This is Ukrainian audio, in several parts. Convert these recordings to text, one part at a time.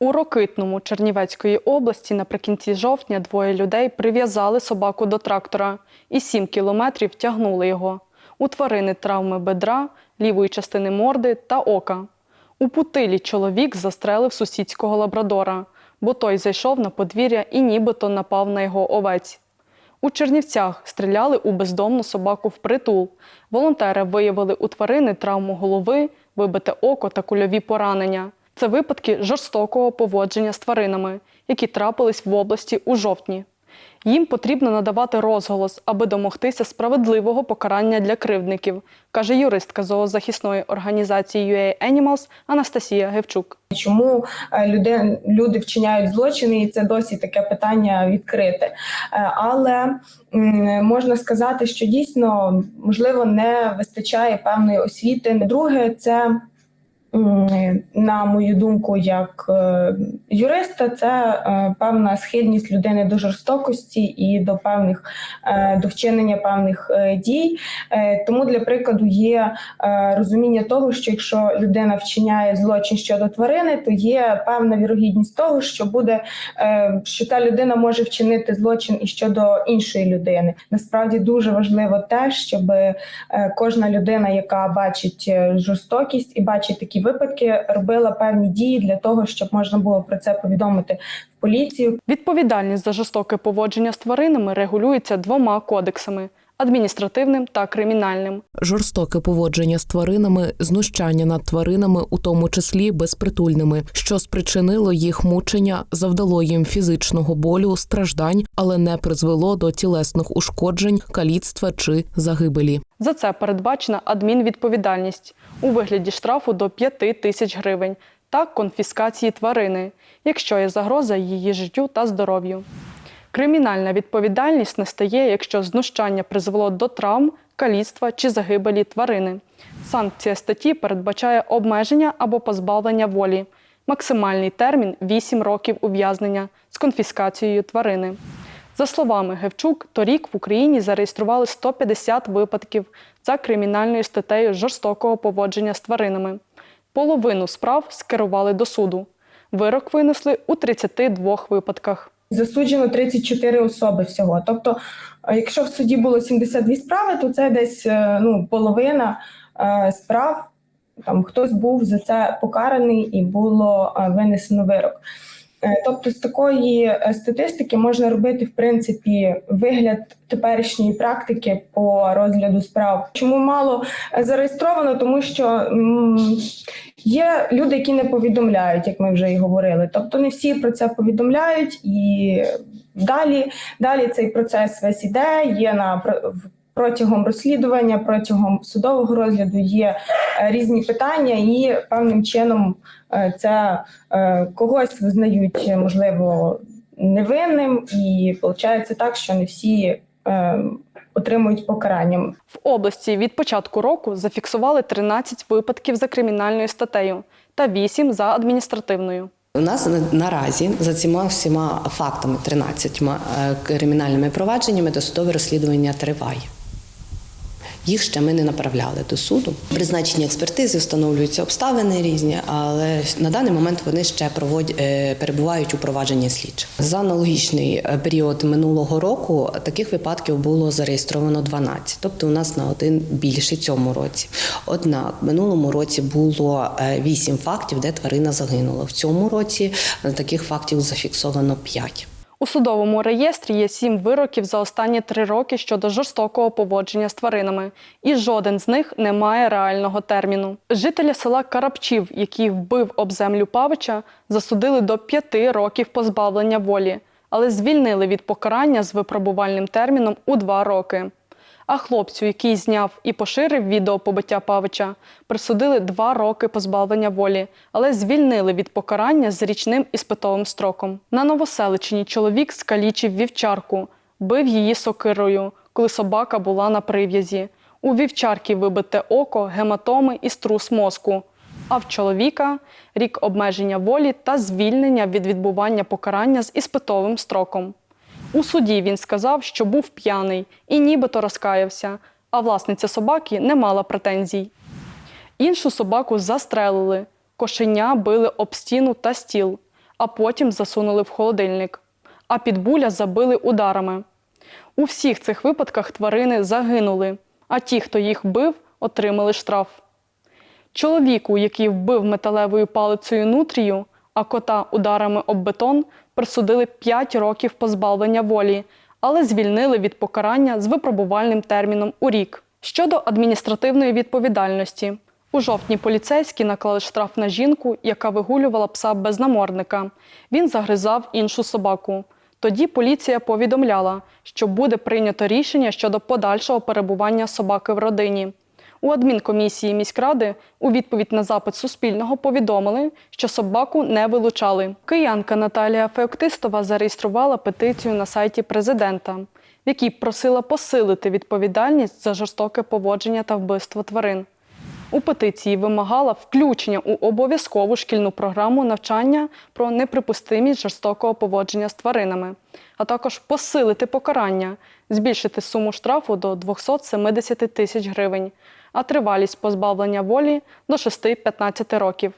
У Рокитному Чернівецької області наприкінці жовтня двоє людей прив'язали собаку до трактора і 7 кілометрів тягнули його. У тварини травми бедра, лівої частини морди та ока. У Путилі чоловік застрелив сусідського лабрадора, бо той зайшов на подвір'я і нібито напав на його овець. У Чернівцях стріляли у бездомну собаку впритул. Волонтери виявили у тварини травму голови, вибите око та кульові поранення. Це випадки жорстокого поводження з тваринами, які трапились в області у жовтні. Їм потрібно надавати розголос, аби домогтися справедливого покарання для кривдників, каже юристка зоозахисної організації UA Animals Анастасія Гевчук. Чому е, люди, люди вчиняють злочини, і це досі таке питання відкрите. Е, Але можна сказати, що дійсно можливо не вистачає певної освіти. Друге, це на мою думку, як е, юриста, це е, певна схильність людини до жорстокості і до певних е, до вчинення певних дій. Тому для прикладу є розуміння того, що якщо людина вчиняє злочин щодо тварини, то є певна вірогідність того, що буде що та людина може вчинити злочин і щодо іншої людини. Насправді дуже важливо те, щоб кожна людина, яка бачить жорстокість і бачить такі випадки, робила певні дії для того, щоб можна було про це повідомити в поліцію, Відповідальність за жорстоке поводження з тваринами регулюється двома кодексами адміністративним та кримінальним. жорстоке поводження з тваринами, знущання над тваринами, у тому числі безпритульними, що спричинило їх мучення, завдало їм фізичного болю, страждань, але не призвело до тілесних ушкоджень, каліцтва чи загибелі. За це передбачена адмінвідповідальність у вигляді штрафу до 5 тисяч гривень та конфіскації тварини, якщо є загроза її життю та здоров'ю. Кримінальна відповідальність настає, якщо знущання призвело до травм, каліцтва чи загибелі тварини. Санкція статті передбачає обмеження або позбавлення волі. Максимальний термін 8 років ув'язнення з конфіскацією тварини. За словами Гевчук, торік в Україні зареєстрували 150 випадків за кримінальною статтею жорстокого поводження з тваринами. Половину справ скерували до суду. Вирок винесли у 32 випадках. Засуджено 34 особи всього. Тобто, е, якщо в суді було 72 справи, то це десь е, ну, половина е, справ. Там хтось був за це покараний і було винесено вирок. Е, Тобто, з такої е, статистики можна робити в принципі вигляд теперішньої практики по розгляду справ. Чому мало е, зареєстровано? Тому що є люди, які не повідомляють, як ми вже і говорили. Тобто, не всі про це повідомляють, і далі, далі цей процес весь іде. Є на протягом розслідування, протягом судового розгляду є е, різні питання, і певним чином це е, когось визнають, е, можливо, невинним, і виходить так, що не всі отримують покарання. В області від початку року зафіксували 13 випадків за кримінальною статтею та 8 за адміністративною. У нас на- наразі за цими всіма фактами 13 е, кримінальними провадженнями досудове розслідування триває. Їх ще ми не направляли до суду. Призначення експертизи встановлюються обставини різні, але на даний момент вони ще проводять, е, перебувають у провадженні слідчих. За аналогічний е, період минулого року таких випадків було зареєстровано 12, тобто у нас на один більше цьому році. Однак в минулому році було 8 фактів, де тварина загинула. В цьому році е, таких фактів зафіксовано 5. У судовому реєстрі є сім вироків за останні три роки щодо жорстокого поводження з тваринами, і жоден з них не має реального терміну. Жителя села Карапчів, який вбив об землю Павича, засудили до п'яти років позбавлення волі, але звільнили від покарання з випробувальним терміном у два роки. А хлопцю, який зняв і поширив відео побиття Павича, присудили два роки позбавлення волі, але звільнили від покарання з річним іспитовим строком. На Новоселичині чоловік скалічив вівчарку, бив її сокирою, коли собака була на прив'язі. У вівчарки вибите око, гематоми і струс мозку. А в чоловіка рік обмеження волі та звільнення від відбування покарання з іспитовим строком. У суді він сказав, що був п'яний і нібито розкаявся, а власниця собаки не мала претензій. Іншу собаку застрелили, кошеня били об стіну та стіл, а потім засунули в холодильник. А підбуля забили ударами. У всіх цих випадках тварини загинули, а ті, хто їх бив, отримали штраф. Чоловіку, який вбив металевою палицею нутрію, а кота ударами об бетон, присудили 5 років позбавлення волі, але звільнили від покарання з випробувальним терміном у рік. Щодо адміністративної відповідальності, у жовтні поліцейські наклали штраф на жінку, яка вигулювала пса без намордника. Він загризав іншу собаку. Тоді поліція повідомляла, що буде прийнято рішення щодо подальшого перебування собаки в родині. У адмінкомісії міськради у відповідь на запит Суспільного повідомили, що собаку не вилучали. Киянка Наталія Феоктистова зареєструвала петицію на сайті президента, в якій просила посилити відповідальність за жорстоке поводження та вбивство тварин. У петиції вимагала включення у обов'язкову шкільну програму навчання про неприпустимість жорстокого поводження з тваринами, а також посилити покарання, збільшити суму штрафу до 270 тисяч гривень, а тривалість позбавлення волі до 6-15 років.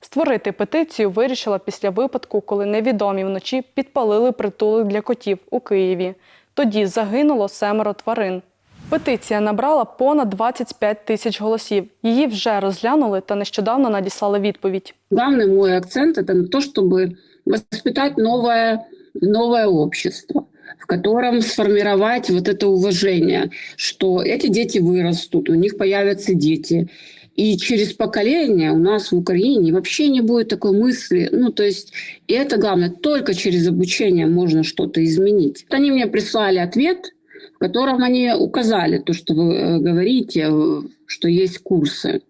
Створити петицію вирішила після випадку, коли невідомі вночі підпалили притулок для котів у Києві. Тоді загинуло семеро тварин. Петиція набрала понад 25 тисяч голосів. Її вже розглянули та нещодавно надіслали відповідь. Главный мой акцент это на то, чтобы воспитать новое, новое общество, в котором сформировать вот это уважение, что эти дети вырастут, у них появятся дети. И через поколение у нас в Украине вообще не будет такой мысли. Ну, то есть, и это главное, только через обучение можно что-то изменить. Вот Они мне прислали ответ, в котором они указали то, что вы э, говорите, э, что есть курсы.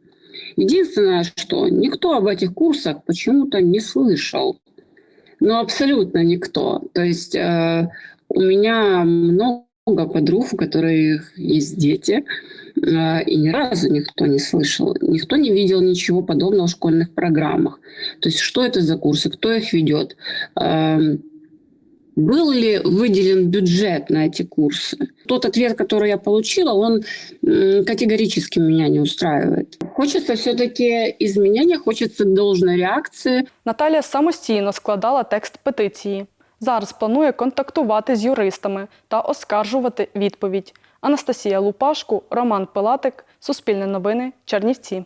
Единственное, что никто об этих курсах почему-то не слышал. Ну, абсолютно никто. То есть э, у меня много подруг, у которых есть дети, э, и ни разу никто не слышал, никто не видел ничего подобного в школьных программах. То есть что это за курсы, кто их ведет, Эм, был ли выделен бюджет на эти курсы? Тот ответ, который я получила, он м, категорически меня не устраивает. Хочется все-таки изменения, хочется должной реакции. Наталія самостійно складала текст петиції. Зараз планує контактувати з юристами та оскаржувати відповідь. Анастасія Лупашку, Роман Пилатик, Суспільне новини, Чернівці.